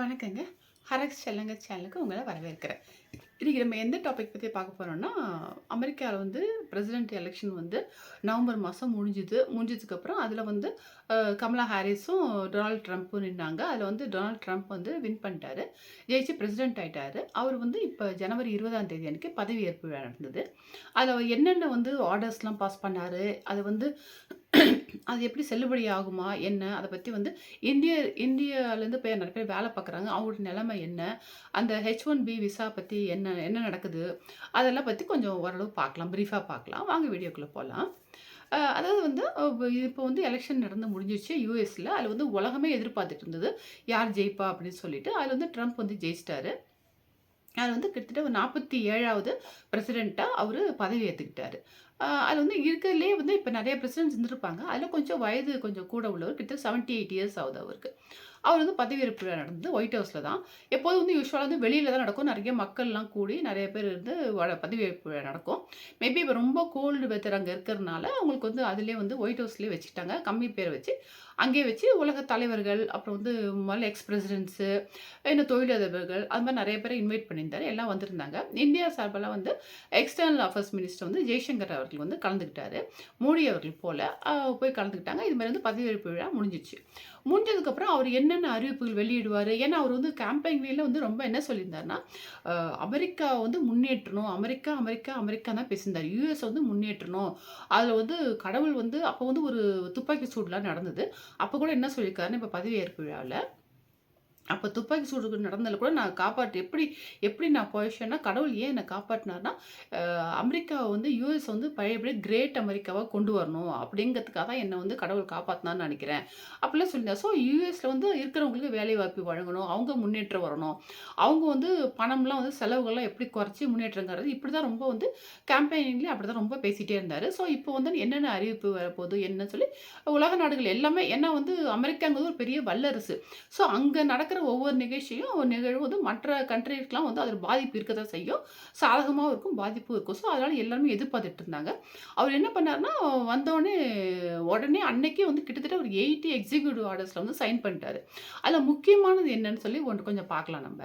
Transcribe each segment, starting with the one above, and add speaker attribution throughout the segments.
Speaker 1: வணக்கங்க. ஹரக்ஸ் செல்லங்க சேனலுக்கு உங்களை வரவேற்கிறேன். இன்றைக்கி நம்ம எந்த டாபிக் பற்றி பார்க்க போகிறோம்னா அமெரிக்காவில் வந்து பிரசிடென்ட் எலக்ஷன் வந்து நவம்பர் மாதம் முடிஞ்சுது. முடிஞ்சதுக்கப்புறம் அதில் வந்து கமலா ஹாரிஸும், டொனால்ட் ட்ரம்ப்பும் நின்னாங்க. அதில் வந்து டொனால்ட் ட்ரம்ப் வந்து வின் பண்ணிட்டாரு. ஜெயிச்சு பிரசிடென்ட் ஆகிட்டார் அவர் வந்து இப்போ ஜனவரி 20ஆம் தேதி அன்னைக்கு பதவியேற்பு நடந்தது. அதில் என்னென்ன வந்து ஆர்டர்ஸ்லாம் பாஸ் பண்ணார் அது வந்து அது எப்படி செல்லுபடி ஆகுமா என்ன? அதை பற்றி வந்து இந்திய இந்தியாவிலேருந்து போய் நிறைய பேர் வேலை பார்க்குறாங்க. அவங்களோட நிலைமை என்ன? அந்த ஹெச் ஒன் பி விசா பற்றி என்ன என்ன நடக்குது? அதெல்லாம் பற்றி கொஞ்சம் ஓரளவு பார்க்கலாம். ப்ரீஃபாக பார்க்கலாம். வாங்க வீடியோக்குள்ளே போகலாம் அதாவது வந்து இப்போ வந்து எலெக்ஷன் நடந்து முடிஞ்சிருச்சு யூஎஸில் அதில் வந்து உலகமே எதிர்பார்த்துட்டு இருந்தது. யார் ஜெயிப்பா அப்படின்னு சொல்லிட்டு. அதில் வந்து ட்ரம்ப் வந்து ஜெயிச்சிட்டாரு. அதில் வந்து கிட்டத்தட்ட ஒரு 47வது பிரசிடென்ட்டா அவரு பதவி ஏற்றுக்கிட்டாரு அது வந்து இருக்கிறதுலே வந்து இப்போ நிறைய பிரசிடென்ட்ஸ் இருந்திருப்பாங்க. அதில் கொஞ்சம் வயது கொஞ்சம் கூட உள்ளவர். கிட்ட செவன்ட்டி எயிட் இயர்ஸ் ஆகுது அவருக்கு. அவர் வந்து பதவியேற்பு விழா நடந்தது ஒயிட் ஹவுஸில் தான். எப்போதும் வந்து யூஸ்வலாக வந்து வெளியில் தான் நடக்கும். நிறைய மக்கள்லாம் கூடி நிறைய பேர் இருந்து வ பதவியேற்பு விழா நடக்கும். மேபி இப்போ ரொம்ப கோல்டு வெதர் அங்கே இருக்கிறனால அவங்களுக்கு வந்து அதிலே வந்து ஒயிட் ஹவுஸ்லேயே வச்சுட்டாங்க கம்மி பேர் வச்சு, அங்கேயே வச்சு உலக தலைவர்கள், அப்புறம் வந்து முதல்ல எக்ஸ் பிரசிடென்ட்ஸு, இன்னும் தொழிலதிபர்கள் அது மாதிரி நிறைய பேரை இன்வைட் பண்ணியிருந்தாரு. எல்லாம் வந்திருந்தாங்க. இந்தியா சார்பெல்லாம் வந்து எக்ஸ்டர்னல் அஃபேர்ஸ் மினிஸ்டர் வந்து ஜெய்சங்கர் அவர்கள் வந்து கலந்துக்கிட்டாரு. மோடி அவர்கள் போல. போய் கலந்துக்கிட்டாங்க. இது மாதிரி வந்து பதவியேற்பு விழா முடிஞ்சிச்சு முடிஞ்சதுக்கப்புறம் அவர் என்னென்ன அறிவிப்புகள் வெளியிடுவார் ஏன்னா அவர் வந்து கேம்பெயின்ல வந்து ரொம்ப என்ன சொல்லியிருந்தாருன்னா, அமெரிக்கா வந்து முன்னேற்றணும். அமெரிக்கா, அமெரிக்கா, அமெரிக்கா தான் பேசியிருந்தார் யுஎஸ் வந்து முன்னேற்றணும். அதில் வந்து கடவுள் வந்து அப்போ வந்து ஒரு துப்பாக்கி சூடெலாம் நடந்தது. அப்போ கூட என்ன சொல்லியிருக்காருன்னா, இப்போ பதவியேற்பு விழாவில் அப்போ துப்பாக்கி சூடு நடந்ததில் கூட நான் காப்பாற்று எப்படி எப்படி நான் போயிச்சேன்னா கடவுள் ஏன் என்னை காப்பாற்றினார்னா, அமெரிக்காவை வந்து யுஎஸ் வந்து பழையபடி கிரேட் அமெரிக்காவாக கொண்டு வரணும். அப்படிங்கிறதுக்காக தான் என்னை வந்து கடவுள் காப்பாத்துனார்ன்னு நினைக்கிறேன் அப்படிலாம் சொல்லியிருந்தேன் ஸோ யூஎஸில் வந்து இருக்கிறவங்களுக்கு வேலைவாய்ப்பு வழங்கணும். அவங்க முன்னேற்றம் வரணும். அவங்க வந்து பணம்லாம் வந்து செலவுகள்லாம் எப்படி குறைச்சி முன்னேற்றங்கிறது இப்படி தான் ரொம்ப வந்து கேம்பைனிங்லேயே அப்படி தான் ரொம்ப பேசிகிட்டே இருந்தார் ஸோ இப்போ வந்து என்னென்ன அறிவிப்பு வரப்போகுது என்னன்னு சொல்லி உலக நாடுகள் எல்லாமே ஏன்னா வந்து அமெரிக்காங்கிறது ஒரு பெரிய வல்லரசு. ஸோ அங்கே நடக்க நடக்கிற ஒவ்வொரு நிகழ்ச்சியும் நிகழ்வு வந்து மற்ற கண்ட்ரிக்கெலாம் வந்து அதில் பாதிப்பு இருக்க தான் செய்யும். சாதகமாகவும் இருக்கும், பாதிப்பும் இருக்கும். ஸோ அதனால் எல்லாருமே எதிர்பார்த்துட்டு இருந்தாங்க. அவர் என்ன பண்ணாருன்னா, வந்தோடனே உடனே அன்னைக்கே வந்து கிட்டத்தட்ட ஒரு 80 எக்ஸிக்யூட்டிவ் ஆர்டர்ஸில் வந்து சைன் பண்ணிட்டாரு. அதில் முக்கியமானது என்னன்னு சொல்லி ஒன்று கொஞ்சம் பார்க்கலாம் நம்ம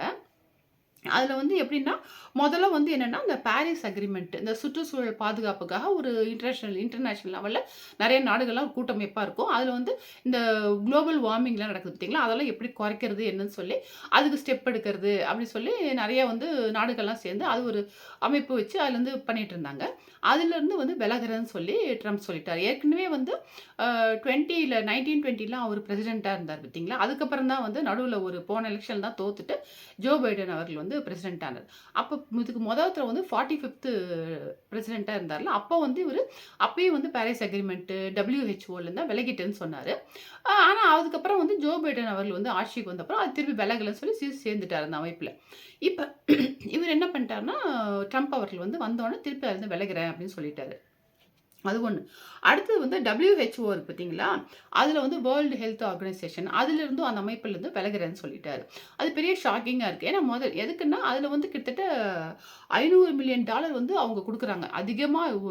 Speaker 1: அதில் வந்து எப்படின்னா, முதல்ல வந்து என்னென்னா இந்த பாரிஸ் அக்ரிமெண்ட் இந்த சுற்றுச்சூழல் பாதுகாப்புக்காக ஒரு இன்டர்நேஷ்னல் இன்டர்நேஷ்னல் லெவலில் நிறைய நாடுகள்லாம் கூட்டமைப்பாக இருக்கும். அதில் வந்து இந்த குளோபல் வார்மிங்லாம் நடக்குது பார்த்தீங்களா? அதெல்லாம் எப்படி குறைக்கிறது என்னன்னு சொல்லி, அதுக்கு ஸ்டெப் எடுக்கிறது அப்படின்னு சொல்லி நிறைய வந்து நாடுகள்லாம் சேர்ந்து அது ஒரு அமைப்பு வச்சு அதுலேருந்து பண்ணிகிட்டு இருந்தாங்க. அதுலேருந்து வந்து விலகிறதுன்னு சொல்லி ட்ரம்ப் சொல்லிட்டார் ஏற்கனவே வந்து டுவெண்ட்டியில் நைன்டீன் டுவெண்ட்டிலாம் அவர் பிரசிடெண்ட்டாக இருந்தார் பார்த்தீங்களா? அதுக்கப்புறம் தான் வந்து நடுவில் ஒரு போன எலெக்ஷன் தான் தோத்துட்டு ஜோ பைடன் அவர்கள் வந்து பிரசிடெண்ட் ஆனாரு. அப்போ இதுக்கு மொத தடவ வந்து 45த் பிரசிடென்ட்டா இருந்தார்ல. அப்போ வந்து இவர் அப்பயும் வந்து பாரிஸ் அக்ரிமெண்ட்டு டபிள்யூஹெச்ஓலேருந்து தான் விலகிட்டேன்னு சொன்னார் ஆனால் அதுக்கப்புறம் வந்து ஜோ பைடன் அவர்கள் வந்து ஆட்சிக்கு வந்தப்புறம் அது திருப்பி விலகலன்னு சொல்லி சீர் சேர்ந்துட்டாரு அந்த அமைப்பில் இப்போ இவர் என்ன பண்ணிட்டாருன்னா, ட்ரம்ப் அவர்கள் வந்து வந்தோடனே திருப்பி அதுலேருந்து விலகிறேன் அப்படின்னு சொல்லிட்டாரு. அது ஒன்று அடுத்தது வந்து டபிள்யூஹெச்ஓ இருக்கு பார்த்தீங்களா? அதில் வந்து வேர்ல்ட் ஹெல்த் ஆர்கனைசேஷன் அதிலிருந்தும் அந்த அமைப்பிலேருந்து விலகிறேன்னு சொல்லிட்டாரு. அது பெரிய ஷாக்கிங்காக இருக்குது ஏன்னா முதல் எதுக்குன்னா, அதில் வந்து கிட்டத்தட்ட ஐநூறு மில்லியன் டாலர் வந்து அவங்க கொடுக்குறாங்க அதிகமாக ஒ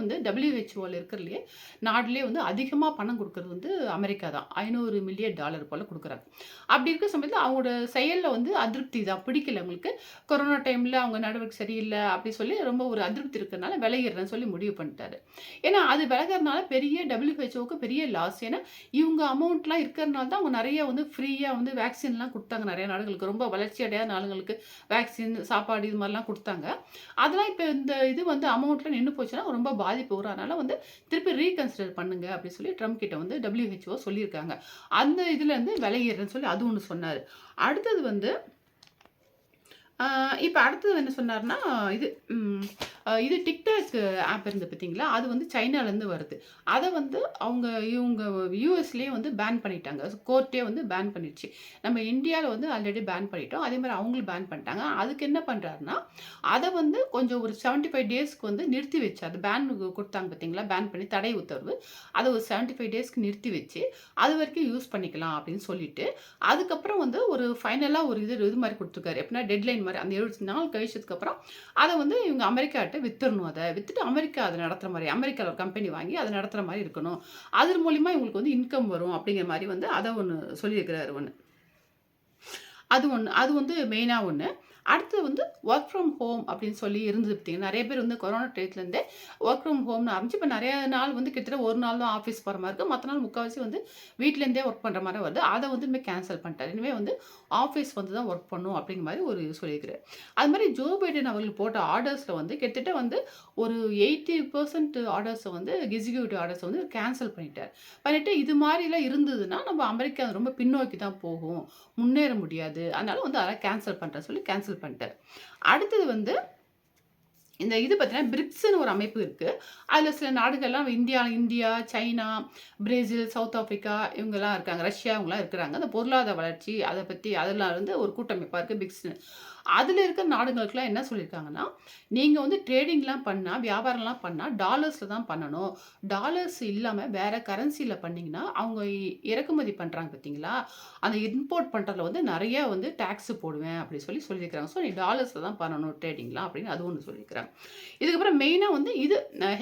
Speaker 1: வந்து டபிள்யூஹெச்ஓவில் இருக்கிறலையே நாட்டிலே வந்து அதிகமாக பணம் கொடுக்குறது வந்து அமெரிக்கா தான். ஐநூறு மில்லியன் டாலர் போல் கொடுக்குறாங்க அப்படி இருக்கிற சமயத்தில் அவங்களோட செயலில் வந்து அதிருப்தி தான். பிடிக்கல அவங்களுக்கு. கொரோனா டைமில் அவங்க நடவடிக்கை சரியில்லை அப்படி சொல்லி ரொம்ப ஒரு அதிருப்தி இருக்கிறனால விலகிடுறேன்னு சொல்லி முடிவு பண்ணிட்டாரு. ஏன்னா அது விலகிறதுனால பெரிய டபிள்யூஹெச்ஓக்கு பெரிய லாஸ். ஏன்னா இவங்க அமௌண்ட்லாம் இருக்கிறனால தான் அவங்க நிறைய வந்து ஃப்ரீயாக வந்து வேக்சின்லாம் கொடுத்தாங்க நிறைய நாடுகளுக்கு. ரொம்ப வளர்ச்சி அடையாத நாடுகளுக்கு வேக்சின், சாப்பாடு இது மாதிரிலாம் கொடுத்தாங்க அதெல்லாம் இப்போ இந்த இது வந்து அமௌண்ட்டில் நின்று போச்சுன்னா ரொம்ப பாதிப்பு வரும். அதனால் வந்து திருப்பி ரீகன்சிடர் பண்ணுங்க அப்படின்னு சொல்லி ட்ரம்ப் கிட்ட வந்து டபிள்யூஹெச்ஓ சொல்லியிருக்காங்க. அந்த இதுலேருந்து விலகிடுறேன்னு சொல்லி அது ஒன்று சொன்னார் அடுத்தது வந்து இப்போ அடுத்தது என்ன சொன்னார்னா இது இது டிக்டாக் ஆப் இருந்து பார்த்தீங்களா? அது வந்து சைனாலேருந்து வருது. அதை வந்து அவங்க இவங்க யூஎஸ்லேயே வந்து பேன் பண்ணிட்டாங்க. கோர்ட்டே வந்து பேன் பண்ணிடுச்சு. நம்ம இந்தியாவில் வந்து ஆல்ரெடி பேன் பண்ணிட்டோம். அதே மாதிரி அவங்களும் பேன் பண்ணிட்டாங்க. அதுக்கு என்ன பண்ணுறாருன்னா அதை வந்து கொஞ்சம் ஒரு 75 டேஸ்க்கு வந்து நிறுத்தி வச்சு அது பேன் கொடுத்தாங்க பார்த்தீங்களா? பேன் பண்ணி தடை உத்தரவு. அதை ஒரு 75 டேஸ்க்கு நிறுத்தி வச்சு, அது வரைக்கும் யூஸ் பண்ணிக்கலாம் அப்படின்னு சொல்லிட்டு, அதுக்கப்புறம் வந்து ஒரு ஃபைனலாக ஒரு இது இது மாதிரி கொடுத்துருக்காரு எப்படின்னா டெட்லைன் மாதிரி அந்த 70 நாள் கழிச்சதுக்கப்புறம் அதை வந்து இவங்க அமெரிக்கா அமெரிக்காட்ட வித்துடணும் அதை. வித்துட்டு அமெரிக்கா அதை நடத்துற மாதிரி அமெரிக்காவில் ஒரு கம்பெனி வாங்கி அதை நடத்துகிற மாதிரி இருக்கணும். அதன் மூலிமா இவங்களுக்கு வந்து இன்கம் வரும் அப்படிங்கிற மாதிரி வந்து அதை ஒன்று சொல்லியிருக்கிறாரு ஒன்று அது ஒன்று அது வந்து மெயினாக ஒன்று அடுத்து வந்து ஒர்க் ஃப்ரம் ஹோம் அப்படின்னு சொல்லி இருந்தது பார்த்தீங்கன்னா, நிறைய பேர் வந்து கொரோனா டயத்துலேருந்தே ஒர்க் ஃப்ரம் ஹோம்னு ஆரம்பிச்சு, இப்போ நிறைய நாள் வந்து கிட்டத்தட்ட ஒரு நாள் தான் ஆஃபீஸ் போகிற மாதிரி இருக்குது மற்ற நாள் முக்கால்வாசி வந்து வீட்டிலேருந்தே ஒர்க் பண்ணுற மாதிரி வருது. அதை வந்து இனிமேல் கேன்சல் பண்ணிட்டார் இனிமே வந்து ஆஃபீஸ் வந்து தான் ஒர்க் பண்ணும் அப்படிங்கிற மாதிரி ஒரு சொல்லியிருக்கிறாரு. அது மாதிரி ஜோ பைடன் அவர்கள் போட்ட ஆர்டர்ஸில் வந்து கிட்டத்தட்ட வந்து ஒரு எயிட்டி பர்சன்ட் ஆர்டர்ஸை வந்து எக்ஸிக்யூட்டிவ் ஆர்டர்ஸை வந்து கேன்சல் பண்ணிட்டார் பண்ணிட்டு இது மாதிரிலாம் இருந்ததுன்னா, நம்ம அமெரிக்கா ரொம்ப பின்னோக்கி தான் போகும். முன்னேற முடியாது. அதனால வந்து அதெல்லாம் கேன்சல் பண்ணுறேன் சொல்லி கேன்சல் பண்ணிட்டாரு. அடுத்தது வந்து இந்த இது பார்த்தீங்கன்னா, பிரிக்ஸ்னு ஒரு அமைப்பு இருக்குது அதில் சில நாடுகள்லாம் India India, China, Brazil, South Africa இவங்கெல்லாம் இருக்காங்க. ரஷ்யா இவங்கலாம் இருக்கிறாங்க. அந்த பொருளாதார வளர்ச்சி அதை பற்றி அதெல்லாம் வந்து ஒரு கூட்டமைப்பாக இருக்குது பிரிக்ஸ்னு அதில் இருக்கிற நாடுகளுக்கெலாம் என்ன சொல்லியிருக்காங்கன்னா, நீங்கள் வந்து ட்ரேடிங்லாம் பண்ணால் வியாபாரம்லாம் பண்ணால் டாலர்ஸில் தான் பண்ணணும். டாலர்ஸ் இல்லாமல் வேற கரன்சியில் பண்ணிங்கன்னா அவங்க இறக்குமதி பண்ணுறாங்க பார்த்தீங்களா, அந்த இம்போர்ட் பண்ணுறதுல வந்து நிறைய வந்து டேக்ஸ் போடுவேன் அப்படி சொல்லி சொல்லியிருக்கிறாங்க ஸோ நீ டாலர்ஸில் தான் பண்ணணும் ட்ரேடிங்லாம் அப்படின்னு அது ஒன்று சொல்லியிருக்கிறாங்க. இதுக்கப்புறம் மெயினாக வந்து இது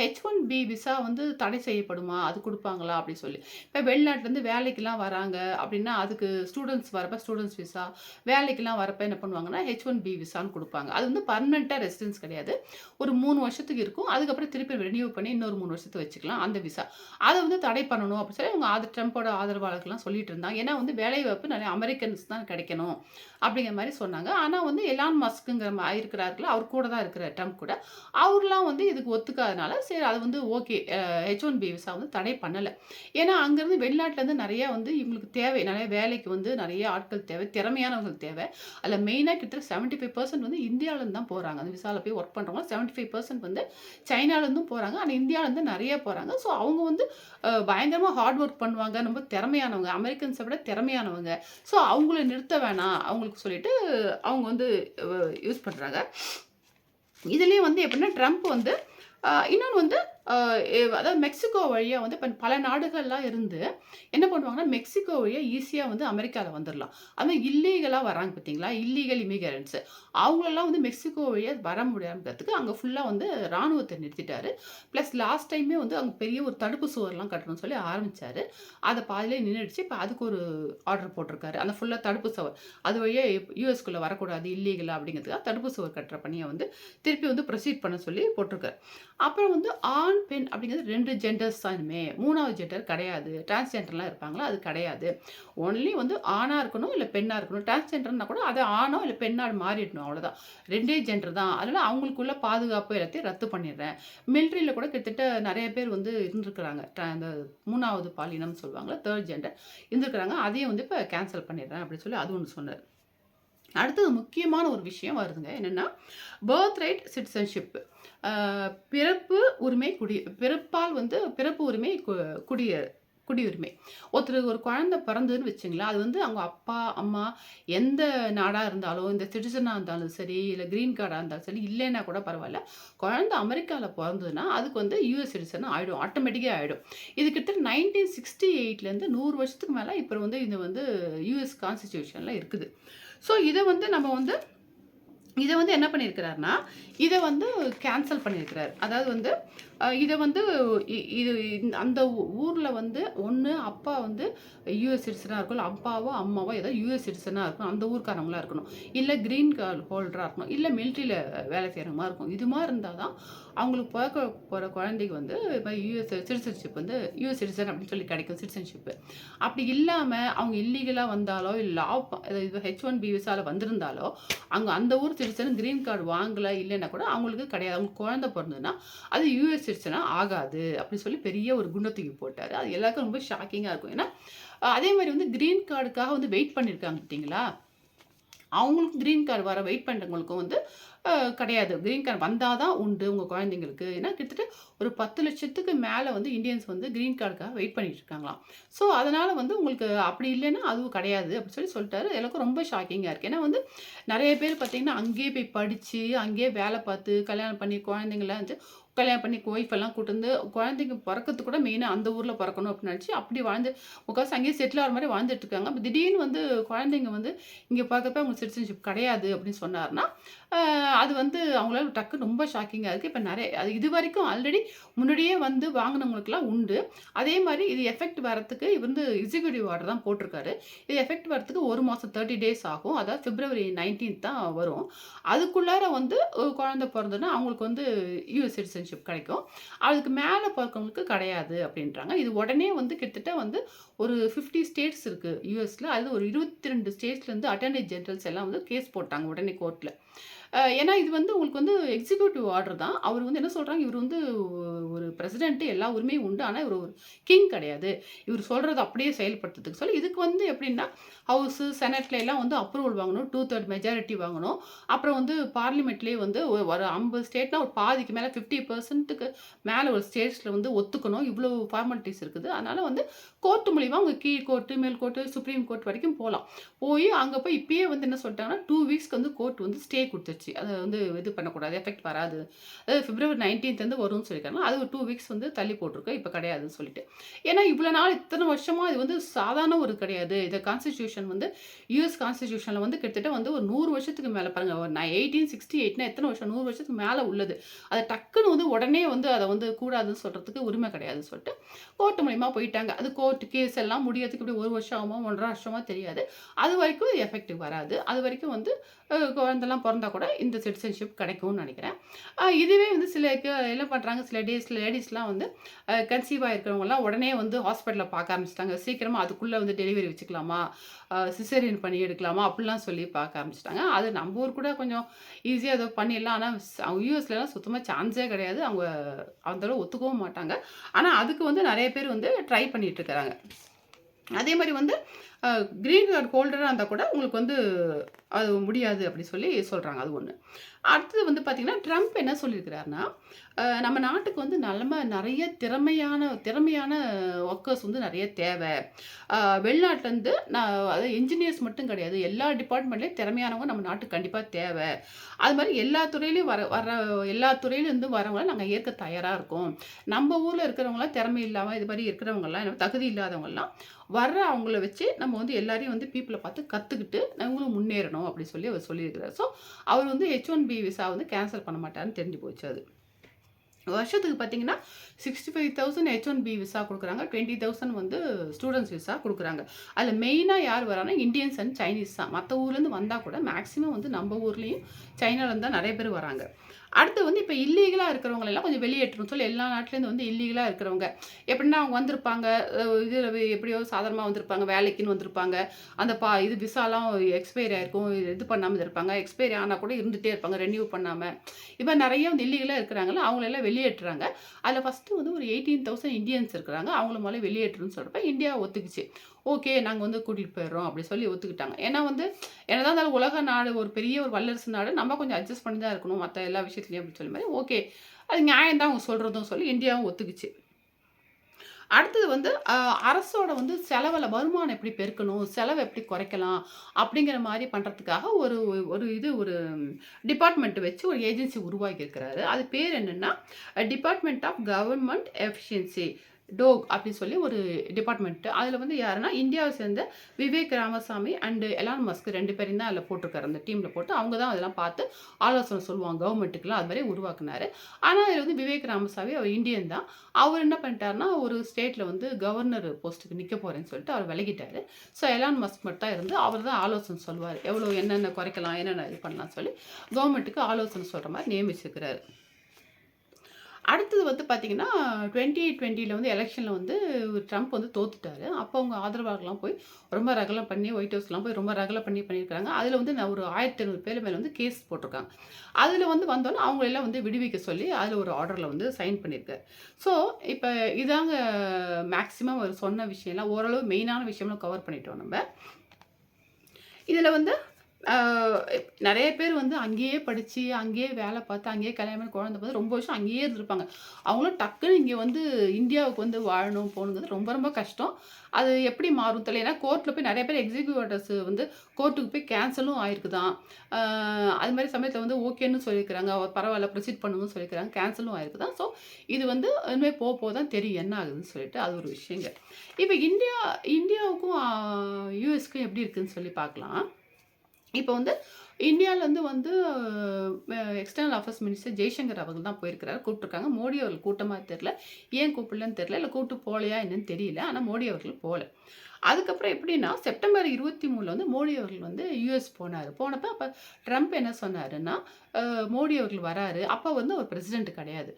Speaker 1: H1B விசா வந்து தடை செய்யப்படுமா? அது கொடுப்பாங்களா அப்படின்னு சொல்லி. இப்போ வெளிநாட்டிலேருந்து வேலைக்கெலாம் வராங்க அப்படின்னா, அதுக்கு ஸ்டூடண்ட்ஸ் வரப்போ ஸ்டூடெண்ட்ஸ் விசா, வேலைக்கெலாம் வரப்போ என்ன பண்ணுவாங்கன்னா, ஹெச் ஒன் பி விசான்னு கொடுப்பாங்க அது வந்து பர்மனெண்ட்டாக ரெசிடென்ஸ் கிடையாது. ஒரு மூணு வருஷத்துக்கு இருக்கும். அதுக்கப்புறம் திருப்பி ரினியூ பண்ணி இன்னொரு மூணு வருஷத்துக்கு வச்சுக்கலாம் அந்த விசா. அதை வந்து தடை பண்ணணும் அப்படின்னு சொல்லி அவங்க ஆதர் ட்ரம்ப்போட ஆதரவாளர்கள்லாம் சொல்லிட்டு இருந்தாங்க. ஏன்னா வந்து வேலைவாய்ப்பு நிறைய அமெரிக்கன்ஸ் தான் கிடைக்கணும் அப்படிங்கிற மாதிரி சொன்னாங்க. ஆனால் வந்து எலான் மஸ்க்குங்கிற மாதிரி இருக்கிறார்ல, அவர் கூட தான் இருக்கிற ட்ரம்ப் கூட. அவர்லாம் வந்து இதுக்கு ஒத்துக்காதனால, சரி அது வந்து ஓகே. அ H1B விசா வந்து தடை பண்ணலை ஏன்னா அங்கேருந்து வெளிநாட்டிலேருந்து நிறையா வந்து இவங்களுக்கு தேவை. நிறைய வேலைக்கு வந்து நிறைய ஆட்கள் தேவை. திறமையானவர்கள் தேவை. அதில் மெயினாக அதுல செவன்ட்டி ஃபைவ் பர்சன்ட் வந்து இந்தியாவிலேருந்து தான் போகிறாங்க அந்த விசாவில் போய் ஒர்க் பண்ணுறவங்க செவன்ட்டி ஃபைவ் பர்சன்ட் வந்து சைனாலேருந்தும் போகிறாங்க ஆனால் இந்தியாவிலேருந்து நிறைய போகிறாங்க ஸோ அவங்க வந்து பயங்கரமாக ஹார்ட் ஒர்க் பண்ணுவாங்க. ரொம்ப திறமையானவங்க. அமெரிக்கன்ஸை விட திறமையானவங்க. ஸோ அவங்கள நிறுத்த வேணாம். அவங்களுக்கு சொல்லிட்டு அவங்க வந்து யூஸ் பண்ணுறாங்க இதுலேயும் வந்து எப்படின்னா, ட்ரம்ப் வந்து இன்னொன்று வந்து அதாவது மெக்சிகோ வழியாக வந்து இப்போ பல நாடுகள்லாம் இருந்து என்ன பண்ணுவாங்கன்னா, மெக்சிகோ வழியாக ஈஸியாக வந்து அமெரிக்காவில் வந்துடலாம் அதுவும் இல்லீகலாக வராங்க பார்த்தீங்களா? இல்லீகல் இமிகரன்ஸ் அவங்களெல்லாம் வந்து மெக்சிகோ வழியாக வர முடியாமக்கிறதுக்கு அங்கே ஃபுல்லாக வந்து இராணுவத்தை நிறுத்திட்டாரு. ப்ளஸ் லாஸ்ட் டைமே வந்து அங்கே பெரிய ஒரு தடுப்பு சுவர்லாம் கட்டணும்னு சொல்லி ஆரம்பித்தார் அதை பாதியிலே நின்றுடுச்சு இப்போ அதுக்கு ஒரு ஆர்டர் போட்டிருக்காரு. அந்த ஃபுல்லாக தடுப்பு சுவர். அது வழியாக யூஎஸ்குள்ளே வரக்கூடாது இல்லீகலாக அப்படிங்கிறதுக்காக தடுப்பு சுவர் கட்டுற பணியை வந்து திருப்பி வந்து ப்ரொசீட் பண்ண சொல்லி போட்டிருக்காரு. அப்புறம் வந்து ஆண், பெண் அப்படிங்கிறது ரெண்டு ஜெண்டர்ஸ் தான் இனிமே. மூணாவது ஜெண்டர் கிடையாது. டிரான்ஸ்ஜெண்டர்லாம் இருப்பாங்களா அது கிடையாது. ஒன்லி வந்து ஆணாக இருக்கணும், இல்லை பெண்ணாக இருக்கணும். டிரான்ஸ்ஜெண்டர்னா கூட அது ஆணோ இல்லை பெண்ணா மாறிடணும் அவ்வளோதான். ரெண்டே ஜெண்டர் தான். அதனால் அவங்களுக்குள்ள பாதுகாப்பு எல்லாத்தையும் ரத்து பண்ணிடுறேன். மிலிட்டரில கூட கிட்டத்தட்ட நிறைய பேர் வந்து இருந்திருக்கிறாங்க. அந்த மூணாவது பாலினம்னு சொல்லுவாங்களா தேர்ட் ஜெண்டர் இருந்திருக்கிறாங்க. அதையும் வந்து இப்போ கேன்சல் பண்ணிடுறேன் அப்படின்னு சொல்லி அது ஒன்று சொன்னார் அடுத்தது முக்கியமான ஒரு விஷயம் வருதுங்க. என்னன்னா, பர்த் ரைட் சிட்டிசன்ஷிப். பிறப்பு உரிமை குடி பிறப்பால் வந்து பிறப்பு உரிமை கு குடிய குடியுரிமை. ஒருத்தருக்கு ஒரு குழந்தை பிறந்ததுன்னு வச்சுங்களேன், அது வந்து அவங்க அப்பா, அம்மா எந்த நாடாக இருந்தாலும், இந்த சிட்டிசனாக இருந்தாலும் சரி, இல்லை க்ரீன் கார்டாக இருந்தாலும் சரி, இல்லைன்னா கூட பரவாயில்ல குழந்தை அமெரிக்காவில் பிறந்ததுன்னா அதுக்கு வந்து யூஎஸ் சிட்டிசன் ஆகிடும் ஆட்டோமேட்டிக்காக ஆயிடும். இது கிட்டத்தட்ட 1968லேருந்து 100 வருஷத்துக்கு மேலே இப்போ வந்து இது வந்து யுஎஸ் கான்ஸ்டியூஷனில் இருக்குது. ஸோ இதை வந்து நம்ம வந்து இதை வந்து என்ன பண்ணியிருக்கிறாருன்னா, இதை வந்து கேன்சல் பண்ணியிருக்கிறாரு. அதாவது வந்து இதை வந்து இ இது அந்த ஊரில் வந்து ஒன்று அப்பா வந்து யுஎஸ் சிட்டிசனாக இருக்கணும். அப்பாவோ, அம்மாவோ ஏதோ யூஎஸ் சிட்டிசனாக இருக்கணும். அந்த ஊருக்காரங்களாக இருக்கணும். இல்லை க்ரீன் கார்டு ஹோல்டராக இருக்கணும். இல்லை மிலிட்ரியில் வேலை செய்கிற மாதிரி இருக்கும். இது மாதிரி இருந்தால் தான் அவங்களுக்கு பிறக்க போகிற குழந்தைக்கு வந்து இப்போ யுஎஸ் சிட்டிசன்ஷிப் வந்து யுஎஸ் சிட்டிசன் அப்படின்னு சொல்லி கிடைக்கும் சிட்டிசன்ஷிப்பு அப்படி இல்லாமல் அவங்க இல்லீகலாக வந்தாலோ, இல்லை லா இது ஹெச் ஒன் பி விசாவில் வந்திருந்தாலோ, அங்கே அந்த ஊர் சிட்டிசன் கிரீன் கார்டு வாங்கலை இல்லைன்னா கூட அவங்களுக்கு கிடையாது. அவங்களுக்கு குழந்தை பிறந்ததுன்னா அது யூஎஸ் சிட்டிசனாக ஆகாது. அப்படின்னு சொல்லி பெரிய ஒரு குண்டத்துக்கு போட்டார் அது எல்லாருக்கும் ரொம்ப ஷாக்கிங்காக இருக்கும். ஏன்னா, அதே மாதிரி வந்து கிரீன் கார்டுக்காக வந்து வெயிட் பண்ணியிருக்காங்க பார்த்தீங்களா? அவங்களுக்கும் க்ரீன் கார்டு வர வெயிட் பண்ணுறவங்களுக்கும் வந்து கிடையாது. க்ரீன் கார்டு வந்தால் தான் உண்டு உங்கள் குழந்தைங்களுக்கு. ஏன்னா கிட்டத்தட்ட ஒரு பத்து லட்சத்துக்கு மேலே வந்து இந்தியன்ஸ் வந்து க்ரீன் கார்டுக்காக வெயிட் பண்ணிட்டு இருக்காங்களாம். ஸோ அதனால் வந்து உங்களுக்கு அப்படி இல்லைன்னா அதுவும் கிடையாது அப்படின்னு சொல்லி சொல்லிட்டாரு. எனக்கு ரொம்ப ஷாக்கிங்காக இருக்குது ஏன்னா வந்து நிறைய பேர் பார்த்திங்கன்னா அங்கேயே போய் படித்து அங்கேயே வேலை பார்த்து, கல்யாணம் பண்ணி குழந்தைங்களாம் வந்து கல்யாணம் பண்ணி ஒய்ஃப் எல்லாம் கூட்டு வந்து குழந்தைங்க பிறக்கிறது கூட மெயினாக அந்த ஊரில் பிறக்கணும் அப்படின்னு நினச்சி அப்படி வாழ்ந்து உட்காந்து அங்கேயே செட்டில் ஆகிற மாதிரி வாழ்ந்துட்டு இருக்காங்க. திடீர்னு வந்து குழந்தைங்க வந்து இங்கே பார்க்கப்ப அவங்க சிட்டிசன்ஷிப் கிடையாது அப்படின்னு சொன்னார்னா அது வந்து அவங்களால டக்கு ரொம்ப ஷாக்கிங்காக இருக்குது இப்போ நிறைய அது இது வரைக்கும் ஆல்ரெடி முன்னாடியே வந்து வாங்கினவங்களுக்குலாம் உண்டு. அதே மாதிரி இது எஃபெக்ட் வரத்துக்கு இவர் வந்து எக்ஸிக்யூட்டிவ் ஆர்டர் தான் போட்டிருக்காரு. இது எஃபெக்ட் வரத்துக்கு ஒரு மாதம் தேர்ட்டி டேஸ் ஆகும். அதாவது பிப்ரவரி நைன்டீன்த் தான் வரும். அதுக்குள்ளார வந்து குழந்தை பிறந்தோன்னா அவங்களுக்கு வந்து யூஎஸ் சிட்டிசன்ஷிப் கிடைக்கும். அதுக்கு மேலே பிறக்கவங்களுக்கு கிடையாது அப்படின்றாங்க. இது உடனே வந்து கிட்டத்தட்ட வந்து ஒரு ஃபிஃப்டி ஸ்டேட்ஸ் இருக்குது யூஎஸில் அது ஒரு இருபத்தி ரெண்டு ஸ்டேட்ஸ்லேருந்து அட்டர்னி ஜென்ரல்ஸ் எல்லாம் வந்து கேஸ் போட்டாங்க உடனே கோர்ட்டில் ஏன்னா இது வந்து உங்களுக்கு வந்து எக்ஸிக்யூட்டிவ் ஆர்டர் தான். அவர் வந்து என்ன சொல்கிறாங்க இவர் வந்து ஒரு பிரசிடென்ட்டு எல்லா உரிமையும் உண்டு. ஆனால் இவர் ஒரு கிங் கிடையாது. இவர் சொல்கிறது அப்படியே செயல்படுத்துறதுக்கு சொல்லி இதுக்கு வந்து எப்படின்னா ஹவுஸு செனட்ல எல்லாம் வந்து அப்ரூவல் வாங்கணும். டூ தேர்ட் மெஜாரிட்டி வாங்கணும். அப்புறம் வந்து பார்லிமெண்ட்லேயே வந்து ஒரு ஐம்பது ஸ்டேட்னா ஒரு பாதிக்கு மேலே ஃபிஃப்டி பர்சன்ட்டுக்கு மேலே ஒரு ஸ்டேட்ஸில் வந்து ஒத்துக்கணும். இவ்வளோ ஃபார்மாலிட்டிஸ் இருக்குது. அதனால் வந்து கோர்ட்டு மூலிமா அவங்க கீழ் கோர்ட்டு மேல் கோர்ட்டு சுப்ரீம் கோர்ட் வரைக்கும் போகலாம் போய் அங்கே போய் இப்பயே வந்து என்ன சொல்லிட்டாங்கன்னா டூ வீக்ஸ்க்கு வந்து கோர்ட் வந்து ஸ்டே கொடுத்துருச்சு. அதை வந்து இது பண்ணக்கூடாது எஃபெக்ட் வராது. அதாவது பிப்ரவரி நைன்டீன்த்லேருந்து வரும்னு சொல்லியிருக்காங்க. அது ஒரு டூ வீக்ஸ் வந்து தள்ளி போட்டிருக்கோம் இப்போ கிடையாதுன்னு சொல்லிட்டு. ஏன்னா இவ்வளோ நாள் இத்தனை வருஷமாக இது வந்து சாதாரண ஒரு கிடையாது. இந்த கான்ஸ்டியூஷன் வந்து யூஎஸ் கான்ஸ்டிடியூஷனில் வந்து கிட்டத்தட்ட வந்து ஒரு நூறு வருஷத்துக்கு மேலே பாருங்க. ஒரு நான் எயிட்டீன் சிக்ஸ்டி எயிட்னா எத்தனை வருஷம்? நூறு வருஷத்துக்கு மேலே உள்ளது. அதை டக்குன்னு வந்து உடனே வந்து அதை வந்து கூடாதுன்னு சொல்கிறதுக்கு உரிமை கிடையாதுன்னு சொல்லிட்டு கோர்ட்டு மூலிமா போயிட்டாங்க. அது கோ கோர்ட் கேஸ் எல்லாம் முடியறதுக்கு இப்படி ஒரு வருஷம் ஆகுமோ ஒன்றரை வருஷமோ தெரியாது. அது வரைக்கும் எஃபெக்டிவ் வராது. அது வரைக்கும் வந்து குழந்தைலாம் குழந்தெல்லாம் பிறந்தா கூட இந்த சிட்டிசன்ஷிப் கிடைக்கும்னு நினைக்கிறேன். இதுவே வந்து சில என்ன பண்ணுறாங்க சில டேஸ் லேடிஸ்லாம் வந்து கன்சீவ் ஆகிருக்கிறவங்கலாம் உடனே வந்து ஹாஸ்பிட்டலில் பார்க்க ஆரம்பிச்சிட்டாங்க. சீக்கிரமாக அதுக்குள்ளே வந்து டெலிவரி வச்சுக்கலாமா? சிசேரியன் பண்ணி எடுக்கலாமா? அப்படிலாம் சொல்லி பார்க்க ஆரம்பிச்சிட்டாங்க. அது நம்ம ஊர் கூட கொஞ்சம் ஈஸியாக ஏதோ பண்ணிடலாம். ஆனால் யூஎஸ்லலாம் சுத்தமாக சான்ஸே கிடையாது. அவங்க அந்தளவு ஒத்துக்கவும் மாட்டாங்க. ஆனால் அதுக்கு வந்து நிறைய பேர் வந்து ட்ரை பண்ணிகிட்டு இருக்கிறாங்க அதே மாதிரி வந்து க்ரீன் கார்டு ஹோல்டராக இருந்தால் கூட உங்களுக்கு வந்து அது முடியாது அப்படி சொல்லி சொல்கிறாங்க அது ஒன்று அடுத்தது வந்து பார்த்திங்கன்னா ட்ரம்ப் என்ன சொல்லியிருக்கிறாருன்னா நம்ம நாட்டுக்கு வந்து நல்ல நிறைய திறமையான திறமையான ஒர்க்கர்ஸ் வந்து நிறைய தேவை. வெளிநாட்டிலேருந்து நான் அதாவது என்ஜினியர்ஸ் மட்டும் கிடையாது எல்லா டிபார்ட்மெண்ட்லேயும் திறமையானவங்க நம்ம நாட்டுக்கு கண்டிப்பாக தேவை. அது மாதிரி எல்லா துறையிலையும் வர வர எல்லா துறையிலேருந்து வரவங்கள நாங்கள் ஏற்க தயாராக இருக்கோம். நம்ம ஊரில் இருக்கிறவங்களாம் திறமை இல்லாமல் இது மாதிரி இருக்கிறவங்கலாம் என்ன தகுதி இல்லாதவங்கலாம் வர்ற அவங்கள வச்சு நம்ம வந்து எல்லாரையும் வந்து பீப்புளை பார்த்து கற்றுக்கிட்டு நம்மளும் முன்னேறணும் அப்படி சொல்லி அவர் சொல்லியிருக்கிறார். ஸோ அவர் வந்து ஹெச் ஒன் பி விசா வந்து கேன்சல் பண்ண மாட்டாருன்னு தெரிஞ்சு போச்சு அது. வருஷத்துக்கு பார்த்தீங்கன்னா sixty five thousand H one B visa கொடுக்குறாங்க. டுவெண்ட்டி தௌசண்ட் வந்து ஸ்டூடெண்ட்ஸ் விசா கொடுக்குறாங்க. அதில் மெயினாக யார் வரானா இந்தியன்ஸ் அண்ட் சைனீஸ் தான். மற்ற ஊர்லேருந்து வந்தால் கூட மேக்ஸிமம் வந்து நம்ம ஊர்லேயும் சைனாலேருந்து தான் நிறைய பேர் வராங்க. அடுத்து வந்து இப்போ இல்லீகலாக இருக்கிறவங்க எல்லாம் கொஞ்சம் வெளியேற்றணும் சொல்லி எல்லா நாட்டிலேருந்து வந்து இல்லீகலாக இருக்கிறவங்க. எப்படின்னா அவங்க வந்திருப்பாங்க. இதில் எப்படியோ சாதாரணமாக வந்திருப்பாங்க. வேலைக்குன்னு வந்திருப்பாங்க. அந்த பா இது விசாலாம் எக்ஸ்பைரி ஆயிருக்கும். இது பண்ணாமல் இருப்பாங்க எக்ஸ்பைரி ஆனால் கூட இருந்துகிட்டே இருப்பாங்க. ரெனியூ பண்ணாமல் இப்போ நிறைய வந்து இல்லீகலாக இருக்கிறாங்களோ அவங்களெல்லாம் வெளியேற்றுறாங்க. அதில் ஃபஸ்ட்டு வந்து ஒரு எயிட்டீன் தௌசண்ட் இந்தியன்ஸ் இருக்கிறாங்க. அவங்கள முதல்ல வெளியேற்றுன்னு சொல்கிறப்ப இந்தியா ஒத்துக்குச்சு. ஓகே நாங்கள் வந்து கூட்டிகிட்டு போயிடுறோம் அப்படி சொல்லி ஒத்துக்கிட்டாங்க. ஏன்னா வந்து என்னதான் இருந்தாலும் உலக நாடு ஒரு பெரிய ஒரு வல்லரசு நாடு. நம்ம கொஞ்சம் அட்ஜஸ்ட் பண்ணி தான் இருக்கணும். மற்ற எல்லா விஷயம் விஷயத்துலையும் அப்படின்னு சொல்லி மாதிரி ஓகே அது நியாயம் தான் அவங்க சொல்கிறதும் சொல்லி இந்தியாவும் ஒத்துக்குச்சு. அடுத்தது வந்து அரசோட வந்து செலவில் வருமானம் எப்படி பெருக்கணும் செலவை எப்படி குறைக்கலாம் அப்படிங்கிற மாதிரி பண்ணுறதுக்காக ஒரு ஒரு இது ஒரு டிபார்ட்மெண்ட் வச்சு ஒரு ஏஜென்சி உருவாக்கியிருக்கிறாரு. அது பேர் என்னென்னா Department of Government Efficiency DOGE அப்படின்னு சொல்லி ஒரு டிபார்ட்மெண்ட்டு அதில் வந்து யாருன்னா இந்தியாவை சேர்ந்த Vivek Ramaswamy and Elon Musk ரெண்டு பேரையும் தான் அதில் போட்டிருக்காரு. அந்த டீமில் போட்டு அவங்க தான் அதெல்லாம் பார்த்து ஆலோசனை சொல்லுவாங்க. கவர்மெண்ட்டுக்குலாம் அது மாதிரி உருவாக்குனாரு. ஆனால் அதில் வந்து விவேக் ராமசாமி அவர் இந்தியன் தான். அவர் என்ன பண்ணிட்டாருன்னா ஒரு ஸ்டேட்டில் வந்து கவர்னர் போஸ்ட்டுக்கு நிற்க போகிறேன்னு சொல்லிட்டு அவர் விலகிட்டார். ஸோ எலான் மஸ்க் மட்டும் தான் இருந்து அவர் தான் ஆலோசனை சொல்லுவார். எவ்வளோ என்னென்ன குறைக்கலாம் என்னென்ன இது பண்ணலாம் சொல்லி கவர்மெண்ட்டுக்கு ஆலோசனை சொல்கிற மாதிரி நியமிச்சிருக்கிறாரு. அடுத்தது வந்து பார்த்திங்கன்னா டுவெண்ட்டி டுவெண்ட்டியில் வந்து எலெக்ஷனில் வந்து ட்ரம்ப் வந்து தோத்துட்டார். அப்போ அவங்க ஆதரவாகலாம் போய் ரொம்ப ரகலம் பண்ணி ஒயிட் ஹவுஸ்லாம் போய் ரொம்ப ரகலம் பண்ணி பண்ணியிருக்காங்க அதில் வந்து நான் ஒரு ஆயிரத்தி ஐநூறு பேர் மேலே வந்து கேஸ் போட்டிருக்காங்க. அதில் வந்து வந்தோன்னே அவங்களெல்லாம் வந்து விடுவிக்க சொல்லி அதில் ஒரு ஆர்டரில் வந்து சைன் பண்ணியிருக்காரு. ஸோ இப்போ இதாங்க மேக்ஸிமம் அவர் சொன்ன விஷயம்லாம் ஓரளவு மெயினான விஷயம்லாம் கவர் பண்ணிட்டோம் நம்ம. இதில் வந்து நிறைய பேர் வந்து அங்கேயே படித்து அங்கேயே வேலை பார்த்து, அங்கேயே கல்யாணம் பண்ணி குழந்தை பார்த்து ரொம்ப வருஷம் அங்கேயே இருந்திருப்பாங்க. அவங்களும் டக்குன்னு இங்கே வந்து இந்தியாவுக்கு வந்து வாழணும், போகணுங்கிறது ரொம்ப ரொம்ப கஷ்டம். அது எப்படி மாறும் தெரியல. ஏன்னா கோர்ட்டில் போய் நிறைய பேர் எக்ஸிக்யூட்டர்ஸ் ஆர்டர்ஸ் வந்து கோர்ட்டுக்கு போய் கேன்சலும் ஆயிருக்கு தான் அது மாதிரி சமயத்தில் வந்து ஓகேன்னு சொல்லியிருக்கிறாங்க. பரவாயில்ல ப்ரொசீட் பண்ணுங்கன்னு சொல்லியிருக்கிறாங்க. கேன்சலும் ஆயிருக்குதாம். ஸோ இது வந்து இனிமேல் போக போக தான் தெரியும் என்ன ஆகுதுன்னு சொல்லிட்டு அது ஒரு விஷயங்க. இப்போ இந்தியா இந்தியாவுக்கும் யூஎஸ்க்கும் எப்படி இருக்குதுன்னு சொல்லி பார்க்கலாம். இப்போ வந்து இந்தியாவிலேருந்து வந்து எக்ஸ்டர்னல் அஃபேர்ஸ் மினிஸ்டர் ஜெய்சங்கர் அவர்கள் தான் போயிருக்கிறாரு. கூப்பிட்ருக்காங்க மோடி அவர்கள் கூட்டமாக தெரில ஏன் கூப்பிடலன்னு தெரில இல்லை கூப்பிட்டு போகலையா என்னன்னு தெரியல. ஆனால் மோடி அவர்கள் போகல அதுக்கப்புறம் எப்படின்னா, செப்டம்பர் 23ல வந்து மோடி அவர்கள் வந்து யுஎஸ் போனார் போனப்போ அப்போ ட்ரம்ப் என்ன சொன்னாருன்னா, மோடி அவர்கள் வராரு. அப்போ வந்து அவர் பிரசிடென்ட் கிடையாது.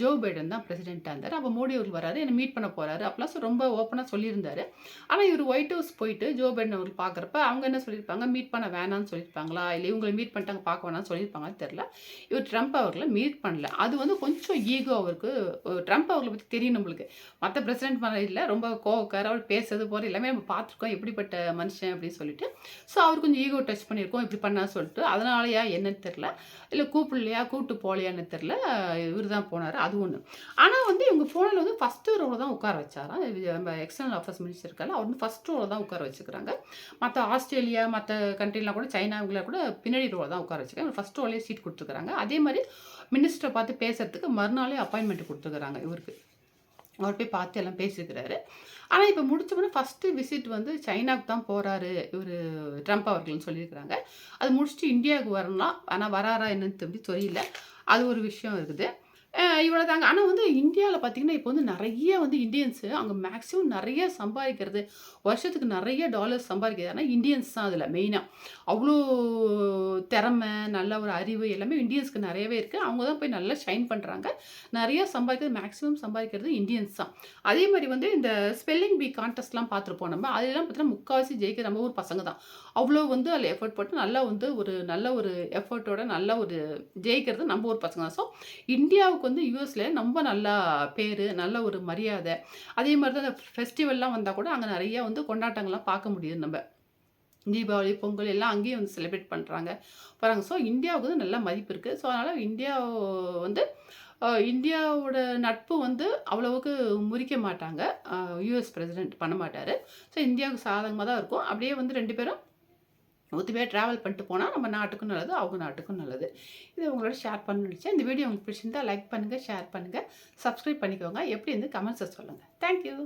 Speaker 1: ஜோ பைடன் தான் பிரசிடென்ட்டாக இருந்தார் அப்போ மோடி அவர்கள் வராரு. என்னை மீட் பண்ண போகிறாரு அப்பலாம் ரொம்ப ஓப்பனாக சொல்லியிருந்தார் ஆனால் இவர் ஒயிட் ஹவுஸ் போயிட்டு ஜோ பைடன் அவர்கள் பார்க்குறப்ப, அவங்க என்ன சொல்லியிருப்பாங்க, மீட் பண்ண வேணான்னு சொல்லியிருப்பாங்களா? இல்லை இவங்களை மீட் பண்ணிட்டாங்க பார்க்க வேணாம்னு சொல்லியிருப்பாங்கன்னு தெரில இவர் ட்ரம்ப் அவர்களை மீட் பண்ணல. அது வந்து கொஞ்சம் ஈகோ அவருக்கு ட்ரம்ப் அவர்களை பற்றி தெரியும் நம்மளுக்கு. மற்ற பிரசிடென்ட் மாதிரி இல்லை ரொம்ப கோவக்கார அவர் பேசுறது போகிற எல்லாமே நம்ம பார்த்துருக்கோம். எப்படிப்பட்ட மனுஷன் அப்படின்னு சொல்லிட்டு. ஸோ அவர் கொஞ்சம் ஈகோ டச் பண்ணியிருக்கோம். இப்படி பண்ணான்னு சொல்லிட்டு. அதனாலயா என்னன்னு தெரில இல்லை கூப்பிடலையா, கூப்பிட்டு போகலையான்னு தெரில இவர் தான் போனார் அது ஒன்று ஆனால் வந்து இவங்க ஃபோனில் வந்து ஃபஸ்ட்டு ரோவில் தான் உட்கார வச்சாராம். நம்ம எக்ஸ்டர்னல் அஃபேர்ஸ் மினிஸ்டர் இருக்கால அவர் வந்து ஃபஸ்ட் ரோவில் தான் உட்கார வச்சுக்கிறாங்க. மற்ற ஆஸ்திரேலியா, மற்ற கண்ட்ரிலாம் கூட சைனா இவங்கள கூட பின்னாடி ரோவில் தான் உட்கார வச்சுருக்காங்க. ஃபர்ஸ்ட் ரோலே சீட் கொடுத்துருக்காங்க அதே மாதிரி மினிஸ்டரை பார்த்து பேசுறதுக்கு மறுநாளே அப்பாயின்மெண்ட் கொடுத்துருக்குறாங்க இவருக்கு. அவர் போய் பார்த்து எல்லாம் பேசியிருக்கிறாரு. ஆனால் இப்போ முடிச்ச ஃபஸ்ட்டு விசிட் வந்து சைனாவுக்கு தான் போகிறாரு இவர் ட்ரம்ப் அவர்கள்னு சொல்லியிருக்கிறாங்க. அது முடிச்சுட்டு இந்தியாவுக்கு வரலாம். ஆனால் வராரா என்னன்னு தம்பி தெரியல. அது ஒரு விஷயம் இருக்குது. இவ்வளோ இவ்வளோதாங்க. ஆனால் வந்து இந்தியாவில் பார்த்தீங்கன்னா, இப்போ வந்து நிறைய வந்து இந்தியன்ஸு அங்கே மேக்ஸிமம் நிறைய சம்பாதிக்கிறது, வருஷத்துக்கு நிறைய டாலர்ஸ் சம்பாதிக்கிறது ஆனால் இந்தியன்ஸ் தான் அதில் மெயினாக அவ்வளோ திறமை, நல்ல ஒரு அறிவு எல்லாமே இந்தியன்ஸ்க்கு நிறையவே இருக்குது அவங்க தான் போய் நல்லா ஷைன் பண்ணுறாங்க நிறைய சம்பாதிக்கிறது மேக்ஸிமம் சம்பாதிக்கிறது இந்தியன்ஸ் தான். அதே மாதிரி வந்து இந்த ஸ்பெல்லிங் பி கான்டெஸ்ட்லாம் பார்த்துருப்போம் நம்ம. அதெல்லாம் பார்த்தீங்கன்னா, முக்கால்வாசி ஜெயிக்கிறது நம்ம ஊர் பசங்க தான். அவ்வளோ வந்து அதில் எஃபோர்ட் போட்டு நல்லா வந்து ஒரு நல்ல ஒரு எஃபோர்ட்டோட நல்ல ஒரு ஜெயிக்கிறது நம்ம ஒரு பசங்க தான். ஸோ இந்தியாவுக்கு வந்து யூஎஸில் ரொம்ப நல்லா பேர் நல்ல ஒரு மரியாதை. அதே மாதிரி தான் அந்த ஃபெஸ்டிவல்லாம் வந்தால் கூட அங்கே நிறையா வந்து கொண்டாட்டங்கள்லாம் பார்க்க முடியுது நம்ம தீபாவளி, பொங்கல் எல்லாம் அங்கேயும் வந்து செலிப்ரேட் பண்ணுறாங்க போகிறாங்க ஸோ இந்தியாவுக்கு வந்து நல்ல மதிப்பு இருக்குது ஸோ அதனால் இந்தியா வந்து இந்தியாவோட நட்பு வந்து அவ்வளவுக்கு முறிக்க மாட்டாங்க. யூஎஸ் யுஎஸ் பிரசிடென்ட் பண்ண மாட்டார் ஸோ இந்தியாவுக்கு சாதகமாக தான் இருக்கும். அப்படியே வந்து ரெண்டு பேரும் ஒத்துமையா ட்ராவல் பண்ணிட்டு போனால் நம்ம நாட்டுக்கும் நல்லது, அவங்க நாட்டுக்கும் நல்லது. இது உங்களோட ஷேர் பண்ணணும்னு இந்த வீடியோ உங்களுக்கு பிடிச்சிருந்தால் லைக் பண்ணுங்கள் ஷேர் பண்ணுங்கள் சப்ஸ்கிரைப் பண்ணிக்கோங்க. எப்படி இருந்து கமெண்ட்ஸை சொல்லுங்கள் தேங்க் யூ.